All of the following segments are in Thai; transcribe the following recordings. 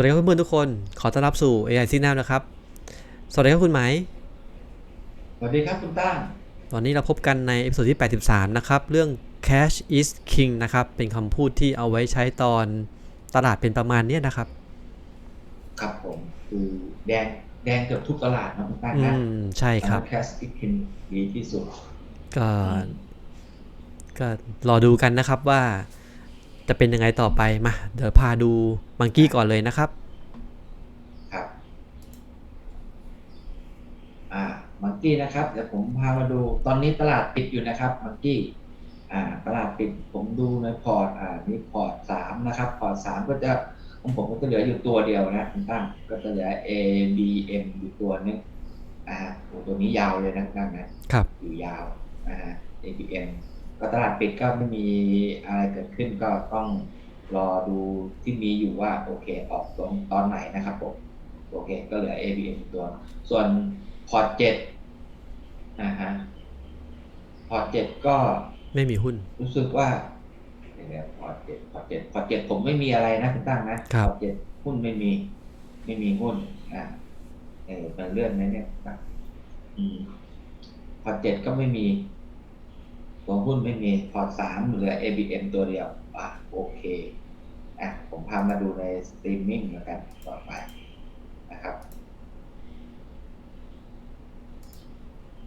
วัสดีครับเพื่อนๆทุกคน ขอต้อนรับสู่ AI s i g n a l นะครับ สวัสดีครับคุณไหม สวัสดีครับคุณตั้งตอนนี้เราพบกันในเอพิโซดที่ 83 นะครับ เรื่อง cash is king นะครับ เป็นคำพูดที่เอาไว้ใช้ตอนตลาดเป็นประมาณเนี้ยนะครับ ครับผม คือแดงแดงเกือบทุกตลาดนะคุณตั้งอืนะมใช่ครับแคสติกินดีที่สุด ก็ ก็รอดูกันนะครับว่า จะเป็นยังไงต่อไปมาเดี๋ยวพาดูมังกี้ก่อนเลยนะครับครับอ่ามังกี้นะครับเดี๋ยวผมพามาดูตอนนี้ตลาดปิดอยู่นะครับมังกี้อ่าตลาดปิดผมดูในพอร์ตอ่ามีพอร์ตสามนะครับพอร์ตสามก็จะของผมก็จะเหลืออยู่ตัวเดียวนะคุณตั้งก็จะเหลือ A B M อยู่ตัวนึงอ่าโอ้ตัวนี้ยาวเลยนะคุณตั้งนะครับอยู่ยาวนะฮะ APM ก็ตลาดปิดก็ไม่มีอะไรเกิดขึ้นก็ต้องรอดูที่มีอยู่ว่าโอเคออกตรงตอนไหนนะครับผมโอเค ก็เหลือ APM ตัว ส่วนพอร์ตเจ็ดนะฮะพอร์ตเจ็ดก็ไม่มีหุ้น รู้สึกว่าเดี๋ยวพอร์ตเจ็ดพอร์ตเจ็ดพอร์ตเจ็ดผมไม่มีอะไรนะคุณตั้งนะครับพอร์ตเจ็ดหุ้นไม่มี ไม่มีหุ้นอ่าเออเป็นเลื่อนไหมเนี่ยครับอืมพอร์ตเจ็ดก็ไม่มี ตัวหุ้นไม่มีพอร์ตสามเหลือ ABM ตัวเดียว อะโอเคอะผมพามาดูในสตรีมมิ่งแล้วกันต่อไปนะครับ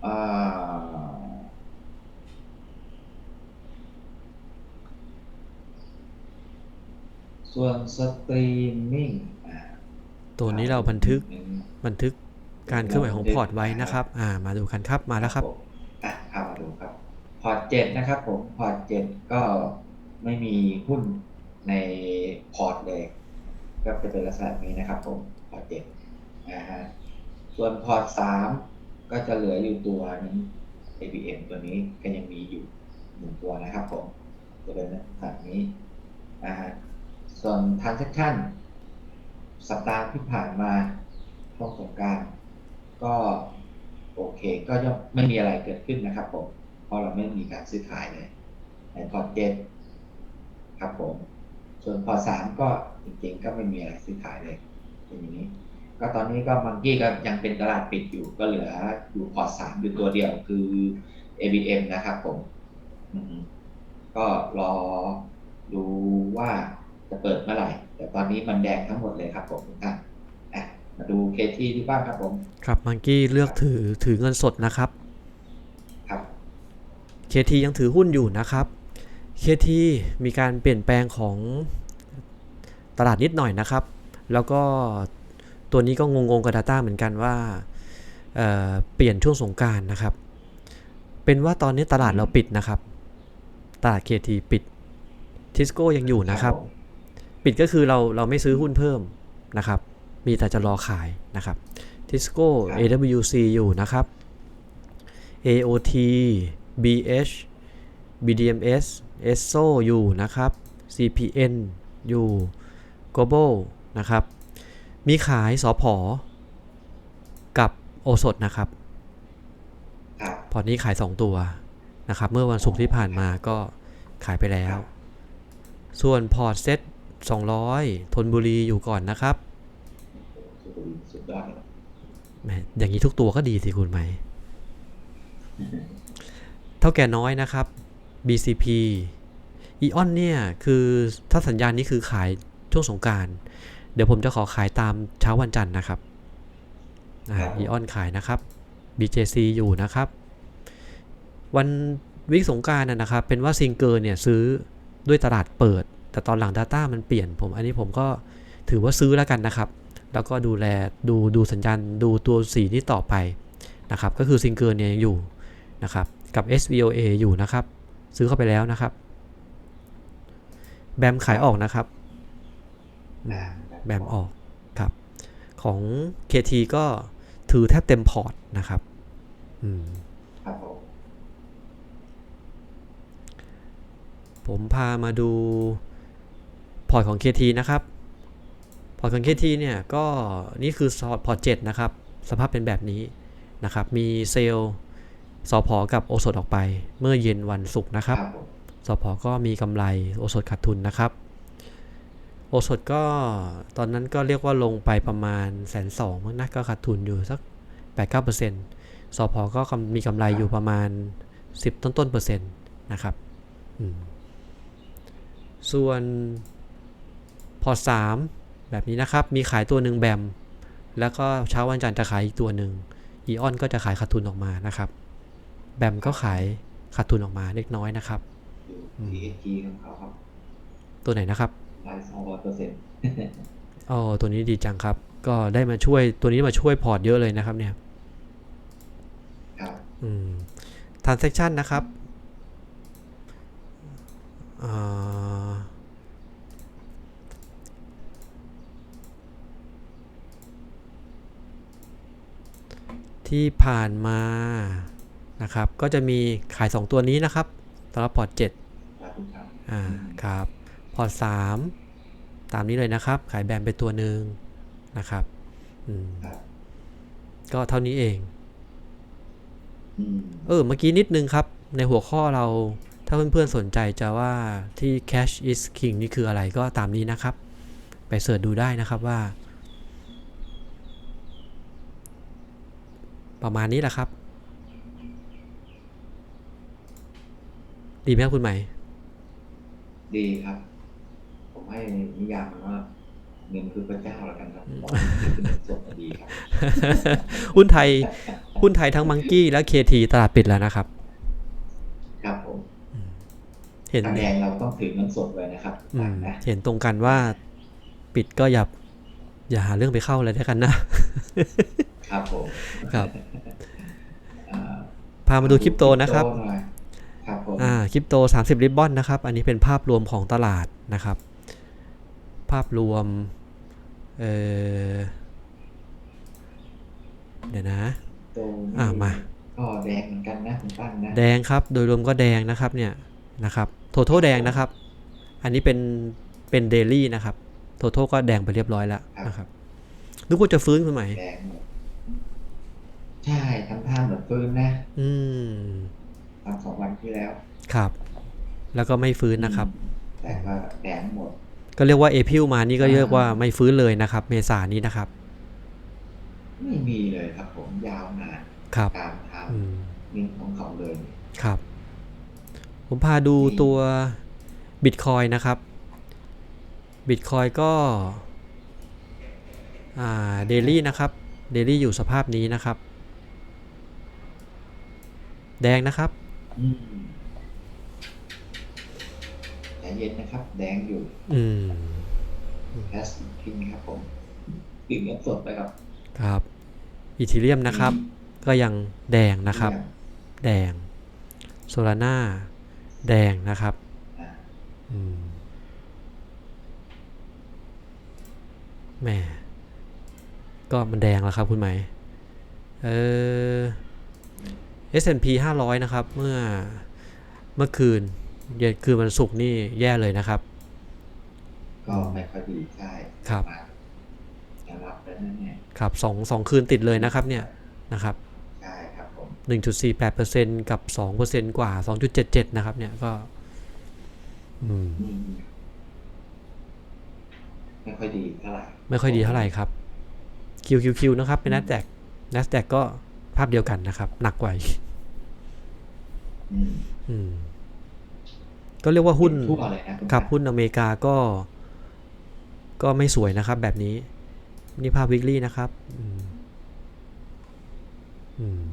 อ่าส่วนสตรีมมิ่งอ่าตัวนี้เราบันทึกบันทึกการเคลื่อนไหวของพอร์ตไว้นะครับ อ่า มาดูกันครับ มาแล้วครับผมอะเข้ามาดูครับ พอร์ตเจ็ดนะครับผมพอร์ตเจ็ดก็ไม่มีหุ้นในพอร์ตเลย ก็จะเป็นลักษณะนี้นะครับผมพอร์ตเจ็ดนะฮะส่วนพอร์ตสามก็จะเหลืออยู่ตัวนึง ABM ตัวนี้ก็ยังมีอยู่หนึ่งตัวนะครับผมจะเป็นลักษณะนี้นะฮะส่วน transaction สัปดาห์ที่ผ่านมาช่วงสงการก็โอเคก็ยังไม่มีอะไรเกิดขึ้นนะครับผม ราะเราไม่มีการซื้อขายเลยในพอร์ตเจ็ดครับผม ส่วนพอสามก็จริงๆ ก็ไม่มีอะไรซื้อขายเลยเป็นอย่างนี้ ก็ตอนนี้ก็มังกี้ก็ยังเป็นตลาดปิดอยู่ก็เหลืออยู่พอร์ตสามอยู่ตัวเดียวคือ ABM นะครับผมก็รอดูว่าจะเปิดเมื่อไหร่ แต่ตอนนี้มันแดงทั้งหมดเลยครับผมทุกท่านมาดูเคที่ที่บ้างครับผม ครับมังกี้เลือกถือถือเงินสดนะครับ KT ยังถือหุ้นอยู่นะครับ KT มีการเปลี่ยนแปลงของตลาดนิดหน่อยนะครับ แล้วก็ตัวนี้ก็งงๆกับ Data เหมือนกันว่าเอ่อเปลี่ยนช่วงสงกรารนะครับ เป็นว่าตอนนี้ตลาดเราปิดนะครับ ตลาด KT ปิดทิสโก้ยังอยู่นะครับ ปิดก็คือเราเราไม่ซื้อหุ้นเพิ่มนะครับ มีแต่จะรอขายนะครับทิสโก้ AWC อยู่นะครับ AOT BH BDMS ESSO อยู่นะครับ CPN อยู่ Global นะครับ มีขายสอพอกับโอสดนะครับครับพอร์ตนี้ขาย 2 ตัวนะครับ เมื่อวันศุกร์ที่ผ่านมาก็ขายไปแล้ว ส่วนพอร์ตเซ็ต200 ทนบุรีอยู่ก่อนนะครับสุดสุดยอดเลยแหมอย่างนี้ทุกตัวก็ดีสิคุณไหม เท่าแก่น้อยนะครับ BCP อีออนเนี่ยคือถ้าสัญญาณนี้คือขายช่วงสงกรารเดี๋ยวผมจะขอขายตามเช้าวันจันทร์นะครับอ่าอีออนขายนะครับ BJC อยู่นะครับ วันวิกสงกรารน่ะนะครับ เป็นว่าซิงเกอร์เนี่ยซื้อด้วยตลาดเปิด แต่ตอนหลัง Data มันเปลี่ยนผม อันนี้ผมก็ถือว่าซื้อแล้วกันนะครับ แล้วก็ดูแลดูดูสัญญาณดูตัวสีนี้ต่อไปนะครับ ก็คือซิงเกิลเนี่ยยังอยู่นะครับ กับ SVOA อยู่นะครับ ซื้อเข้าไปแล้วนะครับ แบมขายออกนะครับนะแบมออกครับ ของ KT ก็ถือแทบเต็มพอร์ตนะครับอืมครับผมผมพามาดูพอร์ตของ KT นะครับ พอร์ตของ KT เนี่ยก็นี่คือพอร์ต7นะครับ สภาพเป็นแบบนี้นะครับ มีเซลล์ สอพอกับโอสดออกไป เมื่อเย็นวันศุกร์นะครับครับผมสพก็มีกำไรโอสถขาดทุนนะครับ โอโอสดก็ตอนนั้นก็เรียกว่าลงไปประมาณแสนสองมั้งนะก็ขาดทุนอยู่สัก8-9%สพก็กำมีกำไรอยู่ประมาณ 10 ต้นต้นๆเปอร์เซ็นต์นะครับอืมส่วนพอร์ตสามแบบนี้นะครับ มีขายตัวหนึ่งแบม แล้วก็เช้าวันจันทร์จะขายอีกตัวหนึ่งอีออนก็จะขายขาดทุนออกมานะครับ แบมก็ขายขาดทุนออกมาเล็กน้อยนะครับอยู่ TSG ของเขาครับ ตัวไหนนะครับรายสองร้อยเปอร์เซ็นต์อ๋อตัวนี้ดีจังครับ ก็ได้มาช่วยตัวนี้มาช่วยพอร์ตเยอะเลยนะครับเนี่ยครับอืม transaction นะครับอ่าที่ผ่านมา นะครับ ก็จะมีขาย 2 ตัวนี้นะครับสำหรับพอร์ต7ขอบคุณครับอ่าครับพอร์ต3ตามนี้เลยนะครับ ขายแบรนด์ไปตัวหนึ่งนะครับอืมครับก็เท่านี้เองอืมเออเมื่อกี้นิดนึงครับ ในหัวข้อเราถ้าเพื่อนๆสนใจจะว่าที่ cash is king นี่คืออะไรก็ตามนี้นะครับ ไปเสิร์ชดูได้นะครับว่า ประมาณนี้แหละครับ ดีไหมครับคุณใหม่ ดีครับ ผมให้นิยามมันว่าเงินคือพระเจ้าแล้วกันครับบอกเป็นเงินสดดีครับ หุ้นไทย หุ้นไทยทั้งมังกี้และ KT ตลาดปิดแล้วนะครับ ครับผมเห็นทางแดงเราต้องถือเงินสดไว้นะครับอืต่างมนะเห็นตรงกันว่าปิดก็อย่าอย่าหาเรื่องไปเข้าเลยด้วยกันนะ ครับผม ครับอ่าพามาดูคริปโตนะครับหอย ครับผมอ่าคริปโต 30 ริบบอนนะครับ อันนี้เป็นภาพรวมของตลาดนะครับ ภาพรวม เออเดี๋ยวนะตรงนี้อ่ามาก็แดงเหมือนกันนะคุณปั้นนะ แดงครับ โดยรวมก็แดงนะครับเนี่ยนะครับโทโทแดงนะครับ อันนี้เป็นเป็นเดลี่นะครับโทโทก็แดงไปเรียบร้อยแล้วนะครับนึกว่าจะฟื้นคุณไหมแดงหมดใช่ทำท่าเหมือนฟื้นนะ อืม ทำสองวันที่แล้ว ครับ แล้วก็ไม่ฟื้นนะครับ แต่ว่าแดงหมด ก็เรียกว่าเอพิลมานี่ก็เรียกว่าไม่ฟื้นเลยนะครับ เมษายนนี้นะครับ ไม่มีเลยครับ ผมยาวนานครับตามทางอืมนิ่งของเขาเลยครับ ผมพาดูตัวบิตคอยนะครับบิตคอยก็อ่าเดลี่นะครับเดลี่อยู่สภาพนี้นะครับ แดงนะครับ อืมใจเย็นนะครับ แดงอยู่อืมแพสพินครับผมติ่งเงินสดไปครับ ครับ อีทีเรียมนะครับ ก็ยังแดงนะครับเยี่ยมแดง โซลาร่า แดงนะครับอ่าอืมแหม่ก็มันแดงแล้วครับคุณไหมายเออ S&P 500 นะครับ เมื่อเมื่อคืนเย็นคืนวันศุกร์นี่แย่เลยนะครับ ก็ไม่ค่อยดีใช่ครับมาจะรับแล้วนั่นเนี่ยครับสองสองคืนติดเลยนะครับเนี่ยนะครับใช่ครับผม1.48%กับ2%กว่า2.77นะครับ เนี่ยก็อืมอืมไม่ค่อยดีเท่าไหร่ไม่ค่อยดีเท่าไหร่ครับ QQQ นะครับเป็น NASDAQ NASDAQ ก็ ภาพเดียวกันนะครับ หนักกว่าอีกอืมอืมก็เรียกว่าหุ้นทั่วเลยนะณครับป้าหุ้นอเมริกาก็ ก็ไม่สวยนะครับ แบบนี้ นี่ภาพวิกฤตนะครับ อืมอืม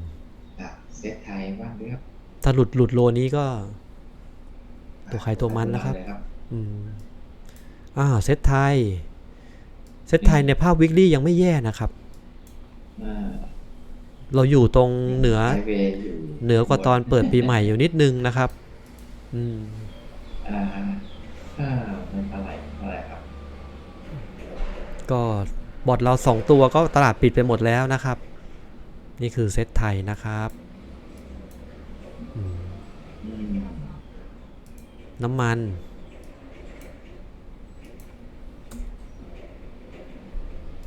อะเซตไทยบ้างด้วยครับถ้าหลุดหลุดโลนี้ก็ ตัวใครตัวมันนะครับเลยอืมอ่าเซตไทย เซตไทยในภาพวิกฤตยังไม่แย่นะครับอ่า เราอยู่ตรงเหนือไฮเวย์อยู่เหนือกว่าตอนเปิดปีใหม่อยู่นิดนึงนะครับ อืมอ่าอ่ามันอะไรอะไรครับ ก็บอร์ดเราสองตัวก็ตลาดปิดไปหมดแล้วนะครับ นี่คือเซตไทยนะครับอืมอืมน้ำมัน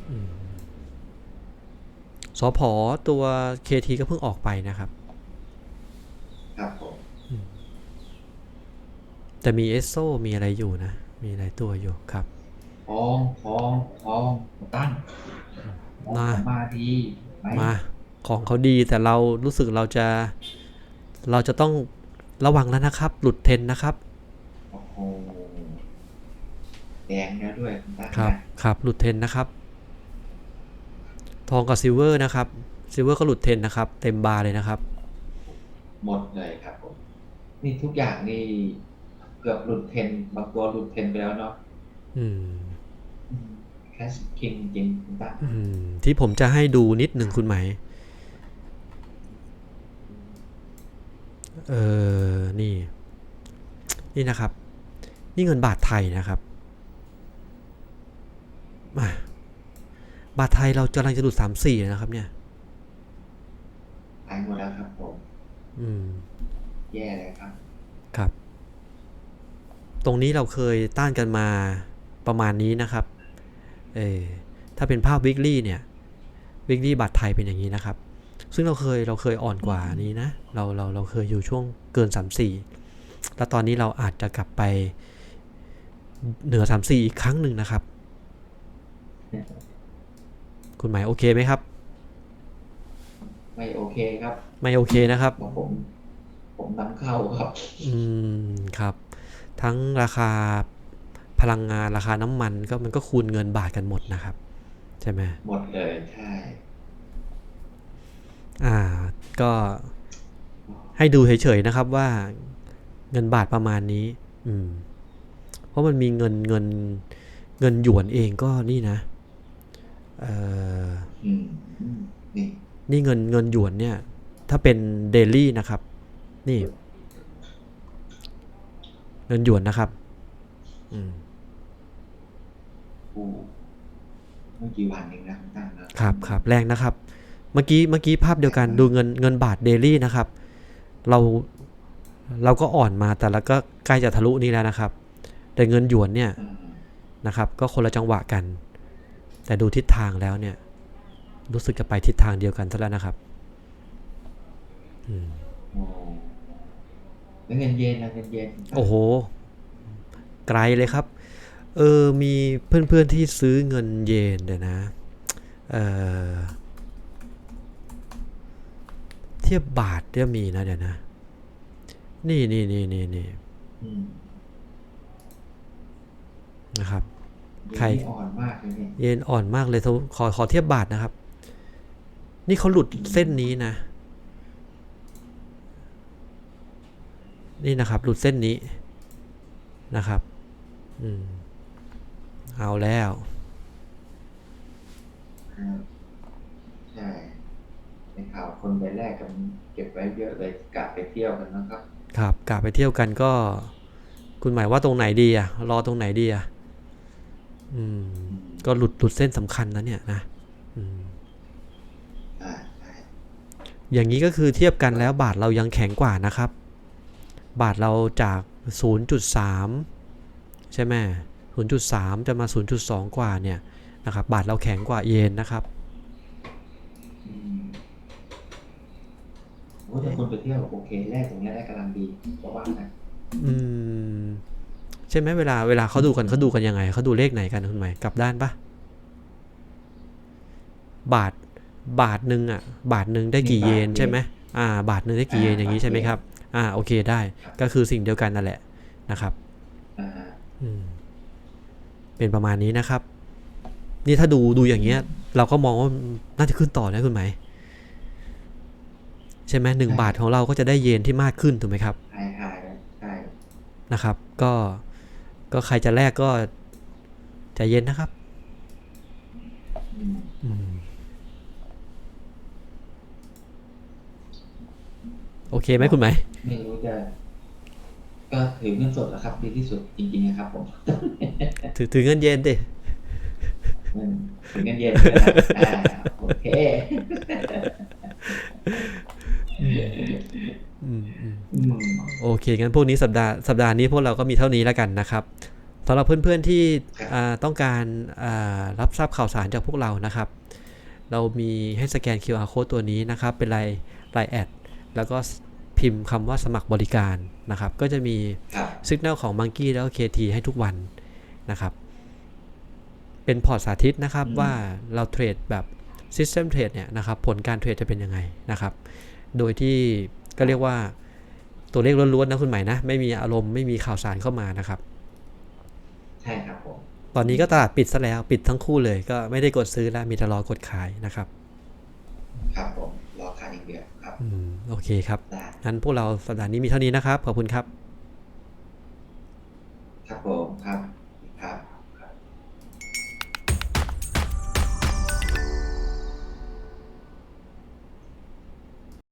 อืมสอ พอตัว KT ก็เพิ่งออกไปนะครับ ครับผมแต่มีเอสโซมีอะไรอยู่นะ มีหลายตัวอยู่ครับพอองทองทองตั้งมามาดีไหมมาของเขาดีแต่เรารู้สึกเราจะ เราจะต้องระวังแล้วนะครับ หลุดเทรนนะครับโอ้โหแดงแล้วด้วยคุณตั้งครับ ครับหลุดเทรนนะครับ ทองกับซิลเวอร์นะครับซิลเวอร์ก็หลุดเทรนนะครับ เต็มบาร์เลยนะครับ หมดเลยครับผมนี่ทุกอย่างนี่เกือบหลุดเทรนด์บางตัวหลุดเทรนด์ไปแล้วเนาะอืมแคสคิงจริงๆคุณตั้งอืมที่ผมจะให้ดูนิดหนึ่งคุณไหม เออนี่ นี่นะครับ นี่เงินบาทไทยนะครับมา บาทไทยเรากำลังจะหลุดสามสี่นะครับ เนี่ยหายหมดแล้วครับผม อืม แย่เลยครับ ครับ ตรงนี้เราเคยต้านกันมาประมาณนี้นะครับ เออถ้าเป็นภาพวิกฤตเนี่ย วิกฤตบาทไทยเป็นอย่างนี้นะครับ ซึ่งเราเคยเราเคยอ่อนกว่านี้นะ เราเราเราเคยอยู่ช่วงเกิน3 4แล้วตอนนี้เราอาจจะกลับไปเหนือ3 4อีกครั้งหนึ่งนะครับ คุณหมายโอเคไหมครับ ไม่โอเคครับ ไม่โอเคนะครับเพราะผมผมนำเข้าครับ อืมครับ ทั้งราคาพลังงานราคาน้ำมันก็มันก็คูณเงินบาทกันหมดนะครับ ใช่ไหมหมดเลยใช่อ่า ก็ให้ดูเฉยๆนะครับว่าเงินบาทประมาณนี้ อืม เพราะมันมีเงินเงินเงินหยวนเองก็นี่นะ เอ่ออืมอืมนี่นี่เงินเงินหยวนเนี่ย ถ้าเป็นเดลี่นะครับ นี่ เงินหยวนนะครับ อืมกูเมื่อกี่วันเองนะคุณตั้งนะครับครับแรงนะครับ เมื่อกี้เมื่อกี้ภาพเดียวกันดูเงินเงินบาทเดลี่นะครับ เราเราก็อ่อนมาแต่แล้วก็ใกล้จะทะลุนี้แล้วนะครับ แต่เงินหยวนเนี่ยอืมนะครับ ก็คนละจังหวะกัน แต่ดูทิศทางแล้วเนี่ย รู้สึกจะไปทิศทางเดียวกันซะแล้วนะครับ อืมโอ้แล้วเงินเยนนะเงินเยนโอ้โห ไกลเลยครับ เออ มีเพื่อนๆที่ซื้อเงินเยนเดี๋ยวนะ เออเทียบบาทก็มีนะเดี๋ยวนะ นี่นี่นี่นี่นี่อืมนะครับ ใครเยนนี่อ่อนมากเลยเนี่ยเยนอ่อนมากเลยขอขอขอเทียบบาทนะครับ นี่เขาหลุดเส้นนี้นะ นี่นะครับ หลุดเส้นนี้นะครับ อืม เอาแล้วครับใช่ในข่าวคนไปแลกกันเก็บไว้เยอะเลยกะไปเที่ยวกันนะครับ ครับกะไปเที่ยวกันก็ คุณหมายว่าตรงไหนดีอะรอตรงไหนดีอะ อืม ก็หลุดหลุดเส้นสำคัญนะเนี่ยนะอืมอ่าใช่อย่างนี้ก็คือเทียบกันแล้วบาทเรายังแข็งกว่านะครับ บาทเราจาก 0.3 ใช่ไหม0.3 จะมา 0.2 กว่าเนี่ยนะครับ บาทเราแข็งกว่าเยนนะครับอืมโอ้แต่คนไปเที่ยวโอเคแรกตรงเนี้ยได้กำลังดีเพราะว่านะอืม ใช่ไหมเวลาเวลาเขาดูกันเขาดูกันยังไงเขาดูเลขไหนกันคุณหมายกลับด้านปะบาทบาทหนึ่งอะบาทหนึ่งได้กี่เยนใช่ไหมอ่า บาทหนึ่งได้กี่เยนอย่างนี้ใช่ไหมครับ อ่าโอเคได้ก็คือสิ่งเดียวกันนั่นแหละนะครับอ่าอืมเป็นประมาณนี้นะครับ นี่ถ้าดูดูอย่างเงี้ย เราก็มองว่าน่าจะขึ้นต่อนะคุณไหมายใช่ไหมหนึ่งบาทของเราก็จะได้เยนที่มากขึ้นถูกไหมครับหายหายแล้วใช่นะครับ ก็ ก็ใครจะแลกก็ใจเย็นนะครับอืมอืมโอเคไหมคุณไหมายไม่รู้จะก็ถือเงินสดแล้วครับดีที่สุดจริงๆนะครับผม ถือถือเงินเยนดิเงินถือเงินเย็นนะครับอ่าโอเคอืมอืมอืม โอเคงั้นพวกนี้สัปดาห์สัปดาห์นี้พวกเราก็มีเท่านี้แล้วกันนะครับสำหรับเพื่อนๆที่อ่าต้องการอ่ารับทราบข่าวสารจากพวกเรานะครับ เรามีให้สแกน QR code ตัวนี้นะครับ เป็นลายลายแอด แล้วก็พิมพ์คำว่าสมัครบริการนะครับ ก็จะมีครับสัญญาณของ Monkey แล้วก็ KT ให้ทุกวันนะครับ เป็นพอร์ตสาธิตนะครับอืมว่าเราเทรดแบบ System Trade เนี่ยนะครับ ผลการเทรดจะเป็นยังไงนะครับ โดยที่ก็เรียกว่าตัวเลขล้วนๆนะคุณหมายนะ ไม่มีอารมณ์ไม่มีข่าวสารเข้ามานะครับ ใช่ครับผมตอนนี้ก็ตลาดปิดซะแล้วปิดทั้งคู่เลย ก็ไม่ได้กดซื้อแล้วมีแต่รอกดขายนะครับ ครับผมรอค่าอย่างเดียวครับอืมโอเคครับได้งั้นพวกเราสัปดาห์นี้มีเท่านี้นะครับ ขอบคุณครับ ครับผมครับ